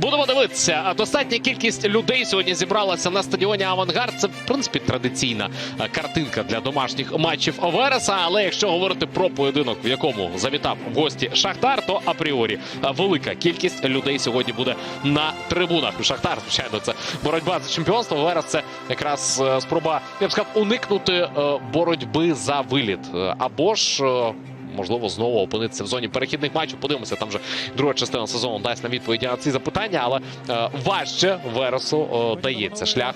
Будемо дивитися. Достатня кількість людей сьогодні зібралася на стадіоні Авангард. Це в принципі традиційна е, картинка для домашніх матчів Вереса. Але якщо говорити про поєдинок, в якому завітав в гості Шахтар, то апріорі е, велика кількість людей сьогодні буде на трибунах. Шахтар, звичайно, це боротьба за чемпіонство. Верес це якраз е, спроба, я б сказав, уникнути боротьби за виліт або ж. Можливо, знову опинитися в зоні перехідних матчів. Подивимося, там вже друга частина сезону дасть нам відповіді на ці запитання, але е, важче Вересу е, дається шлях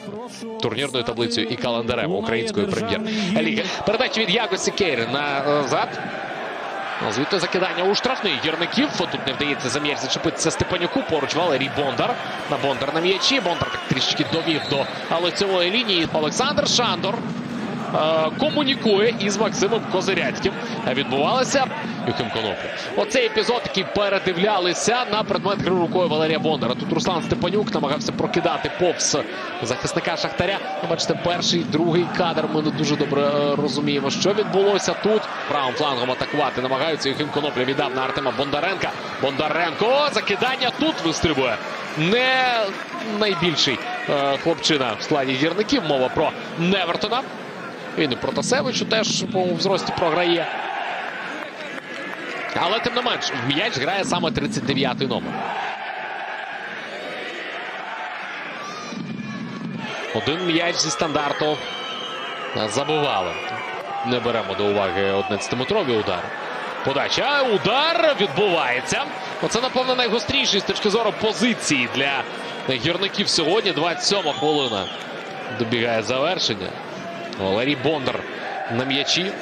турнірною таблицею і календарем української прем'єр-ліги. Передача від Ягоси Кейри назад. Ну, Звідти закидання у штрафний гірників. Тут не вдається за м'яч зачепитися Степанюку. Поруч Валерій Бондар. На Бондар на м'ячі. Бондар так трішки довів до лицевої лінії. Олександр Шандор комунікує із Максимом Козиряцьким. Відбувалося Юхим Конопля. Оцей епізод, який передивлялися на предмет гри рукою Валерія Бондара. Тут Руслан Степанюк намагався прокидати повз захисника Шахтаря. Ну, Бачите, перший, другий кадр. Ми не дуже добре е, розуміємо, що відбулося тут. Правим флангом атакувати намагаються. Юхим Конопля віддав на Артема Бондаренка. Бондаренко закидання тут вистрибує. Не найбільший е, хлопчина в складі гірників. Мова про Невертона. Він і Протасевичу теж по в зрості програє. Але тим не менш, м'яч грає саме 39-й номер. Один м'яч зі стандарту забивали. Не беремо до уваги 11-метрові удари. Подача. Удар відбувається. Оце, напевно, найгостріший з точки зору позиції для гірників сьогодні. 27 хвилина. Добігає завершення. Валерій Бондар на м'ячі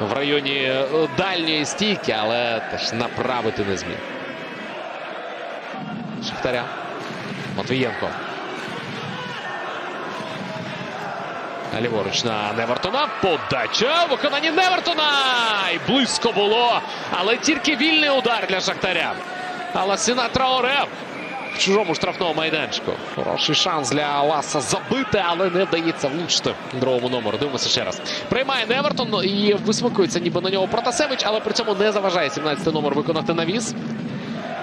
в районі е, дальньої стійки, але теж направити не зміг. Шахтаря. Матвієнко. Ліворуч на Невертона. Подача. в Виконанні Невертона. І близько було. Але тільки вільний удар для Шахтаря. Але Сіна Траоре чужому штрафному майданчику. Хороший шанс для Ласа забити, але не вдається влучити другому номеру. Дивимося ще раз. Приймає Невертон і висмикується ніби на нього Протасевич, але при цьому не заважає 17-й номер виконати навіс.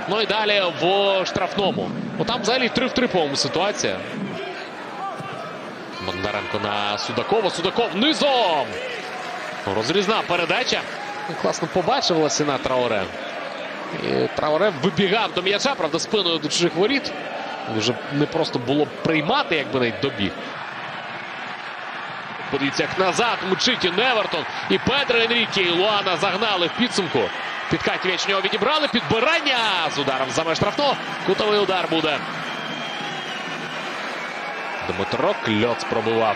Ну і далі в штрафному. Ну там взагалі 3 в 3, по-моєму, ситуація. Бондаренко на Судакова. Судаков низом. Розрізна передача. Класно побачив Ласіна Траоре. І Траоре вибігав до м'яча, правда, спиною до чужих воріт. Вже не просто було приймати, якби навіть добіг. Подивіться, як назад мчить і Невертон. І Педро Енріке, і Луана загнали в підсумку. Підкаті нього відібрали. Підбирання з ударом за меж штрафного. Кутовий удар буде. Дмитро Кльоц пробивав.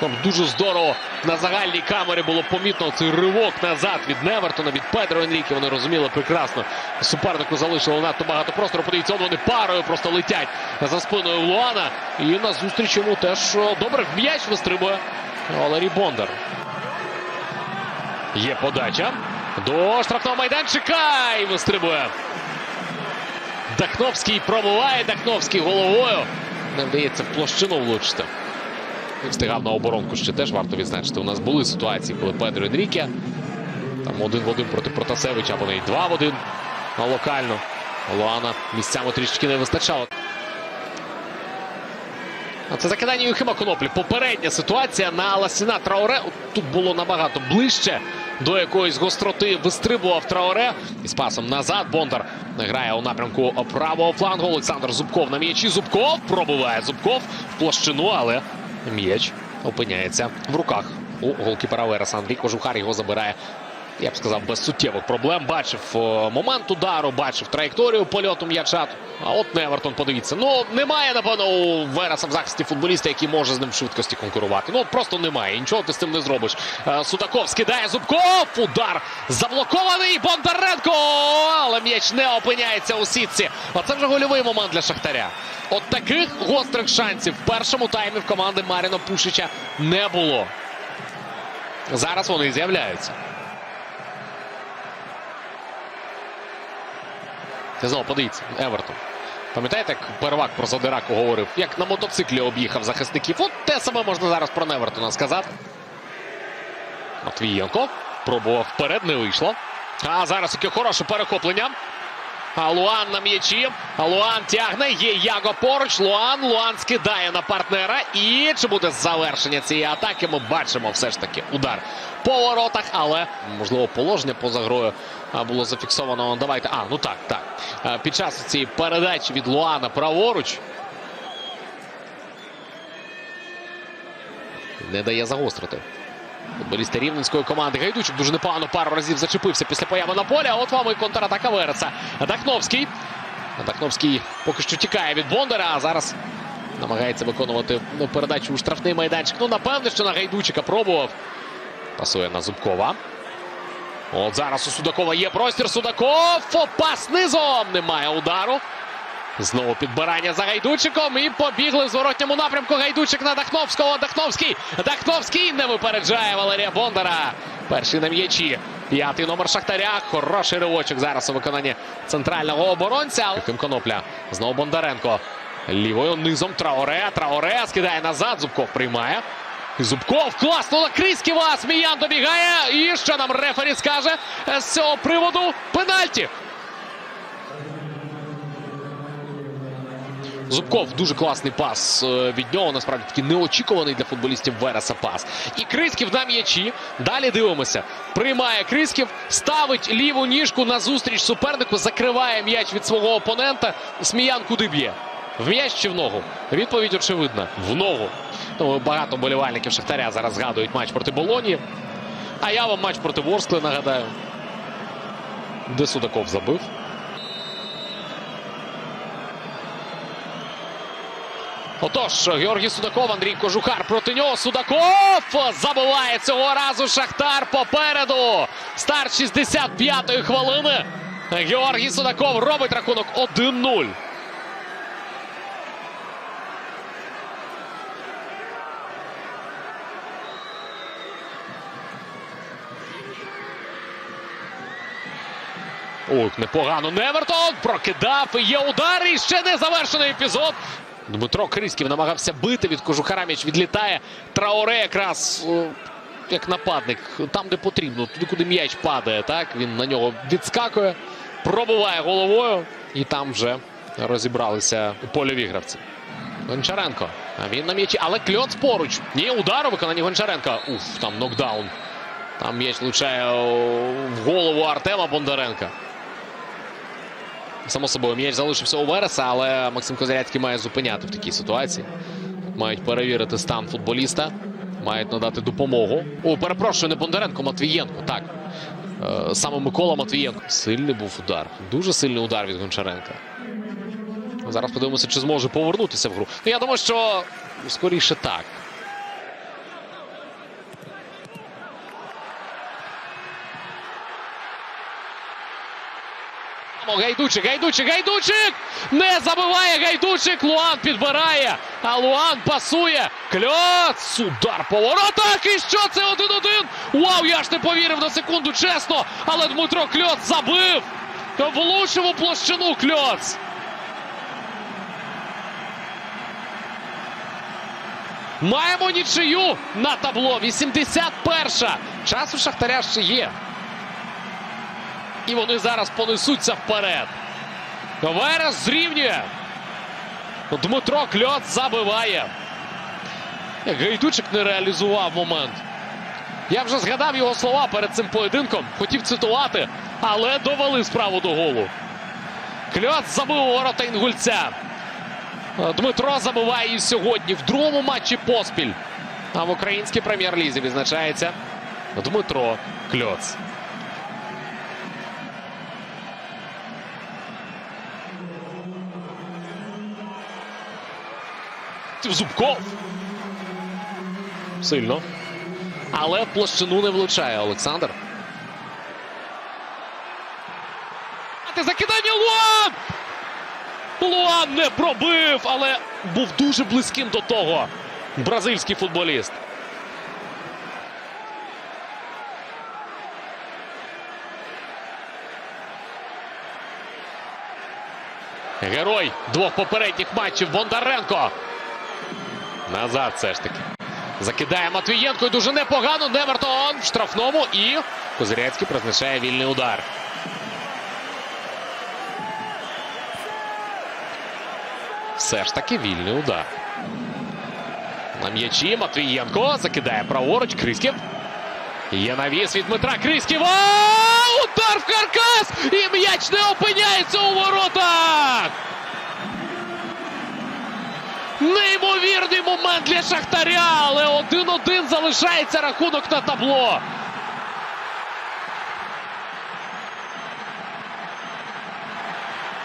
Там дуже здорово на загальній камері було помітно цей ривок назад від Невертона, від Педро Енріке. Вони розуміли прекрасно. Супернику залишило надто багато простору. Подивіться, вони парою просто летять за спиною Луана. І на зустріч йому теж о, добре в м'яч вистрибує Валерій Бондар. Є подача до штрафного майданчика і вистрибує. Дахновський пробиває Дахновський головою. Не вдається площину влучити. Встигав на оборонку ще теж варто відзначити. У нас були ситуації, коли Педро Енріке там один в один проти Протасевича, або навіть два в один на локально. Луана місцями трішки не вистачало. А це закидання Юхима Коноплі. Попередня ситуація на Ласіна Траоре. Тут було набагато ближче до якоїсь гостроти. Вистрибував Траоре. І з пасом назад Бондар грає у напрямку правого флангу. Олександр Зубков на м'ячі. Зубков пробиває Зубков в площину, але м'яч опиняється в руках у голкіпера Вереса. Андрій Кожухар його забирає. Я б сказав, без суттєвих проблем. Бачив момент удару, бачив траєкторію польоту м'яча. А от Невертон, подивіться. Ну, немає, напевно, у Вереса в захисті футболіста, який може з ним в швидкості конкурувати. Ну, просто немає. Нічого ти з цим не зробиш. Е, Судаков скидає Зубков. Удар заблокований. Бондаренко. Але м'яч не опиняється у сітці. Оце вже гольовий момент для Шахтаря. От таких гострих шансів в першому таймі в команди Маріно Пушича не було. Зараз вони з'являються. І подивіться, Евертон. Пам'ятаєте, як первак про Задираку говорив, як на мотоциклі об'їхав захисників? От те саме можна зараз про Невертона сказати. Матвієнко пробував вперед, не вийшло. А зараз яке хороше перехоплення. А Луан на м'ячі. Луан тягне. Є Яго поруч. Луан. Луан скидає на партнера. І чи буде завершення цієї атаки? Ми бачимо все ж таки удар по воротах, але можливо положення поза грою було зафіксовано. Давайте. А, ну так, так. Під час цієї передачі від Луана праворуч. Не дає загострити. Футболісти рівненської команди Гайдучик дуже непогано пару разів зачепився після появи на полі. А от вам і контратака Вереса. Дахновський. Дахновський поки що тікає від Бондара, а зараз намагається виконувати ну, передачу у штрафний майданчик. Ну, напевне, що на Гайдучика пробував. Пасує на Зубкова. От зараз у Судакова є простір. Судаков. Пас низом. Немає удару. Знову підбирання за Гайдучиком. І побігли в зворотньому напрямку. Гайдучик на Дахновського. Дахновський. Дахновський не випереджає Валерія Бондара. Перший на м'ячі. П'ятий номер Шахтаря. Хороший ривочок зараз у виконанні центрального оборонця. Ким Конопля. Знову Бондаренко. Лівою низом Траоре. Траоре скидає назад. Зубков приймає. Зубков класно на Кріські вас. Міян добігає. І що нам рефері скаже з цього приводу? Пенальті. Зубков дуже класний пас е, від нього. Насправді такий неочікуваний для футболістів Вереса пас. І Крисків на м'ячі. Далі дивимося. Приймає Крисків, ставить ліву ніжку на зустріч супернику, закриває м'яч від свого опонента. Сміян куди б'є? В м'яч чи в ногу? Відповідь очевидна. В ногу. Ну, багато болівальників Шахтаря зараз згадують матч проти Болоні. А я вам матч проти Ворскли нагадаю. Де Судаков забив. Отож, Георгій Судаков, Андрій Кожухар проти нього. Судаков забиває цього разу Шахтар попереду. Старт 65-ї хвилини. Георгій Судаков робить рахунок 1-0. Ой, непогано. Невертон прокидав. Є удар. І ще не завершений епізод. Дмитро Криськів намагався бити від кожухара. М'яч відлітає. Траоре якраз як нападник. Там, де потрібно, туди, куди м'яч падає. Так він на нього відскакує, пробиває головою. І там вже розібралися польові гравці. Гончаренко. А він на м'ячі. Але кльоц поруч. Ні, удар у виконанні Гончаренка. Уф, там нокдаун. Там м'яч влучає в голову Артема Бондаренка. Само собою, м'яч залишився у Вереса, але Максим Козаряцький має зупиняти в такій ситуації. Мають перевірити стан футболіста, мають надати допомогу. О, перепрошую, не Бондаренко, Матвієнко. Так. Е, саме Микола Матвієнко. Сильний був удар. Дуже сильний удар від Гончаренка. Зараз подивимося, чи зможе повернутися в гру. Ну, я думаю, що скоріше так. Гайдучик, Гайдучик, Гайдучик! Не забиває Гайдучик. Луан підбирає. А Луан пасує. Кльоц! Удар по воротах. І що це 1-1? Вау, я ж не повірив на секунду, чесно. Але Дмитро Кльоц забив. Влучив у площину Кльоц. Маємо нічию на табло. 81-ша. Час у Шахтаря ще є. І вони зараз понесуться вперед. Верес зрівнює. Дмитро Кльоц забиває. Гайдучик не реалізував момент. Я вже згадав його слова перед цим поєдинком. Хотів цитувати, але довели справу до голу. Кльоц забив ворота інгульця. Дмитро забиває і сьогодні в другому матчі поспіль. А в українській прем'єр-лізі відзначається Дмитро Кльоц. Зубков. Сильно. Але в площину не влучає Олександр. Закидання Луан! Луан не пробив, але був дуже близьким до того. Бразильський футболіст. Герой двох попередніх матчів Бондаренко. Назад все ж таки. Закидає Матвієнко і дуже непогано. Невертон в штрафному і Козиряцький призначає вільний удар. Все ж таки вільний удар. На м'ячі Матвієнко закидає праворуч. Крисків. Є навіс від Дмитра Крисківа. Удар в каркас! І м'яч не опиняє момент для Шахтаря, але 1-1 залишається рахунок на табло.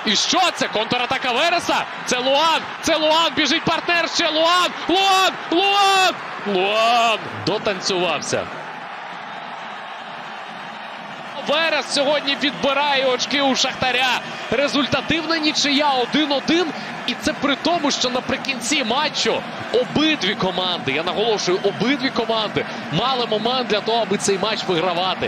І що це? Контратака Вереса? Це Луан! Це Луан! Біжить партнер ще Луан! Луан! Луан! Луан! Дотанцювався. Верес сьогодні відбирає очки у Шахтаря. Результативна нічия 1-1. І це при тому, що наприкінці матчу обидві команди, я наголошую, обидві команди мали момент для того, аби цей матч вигравати.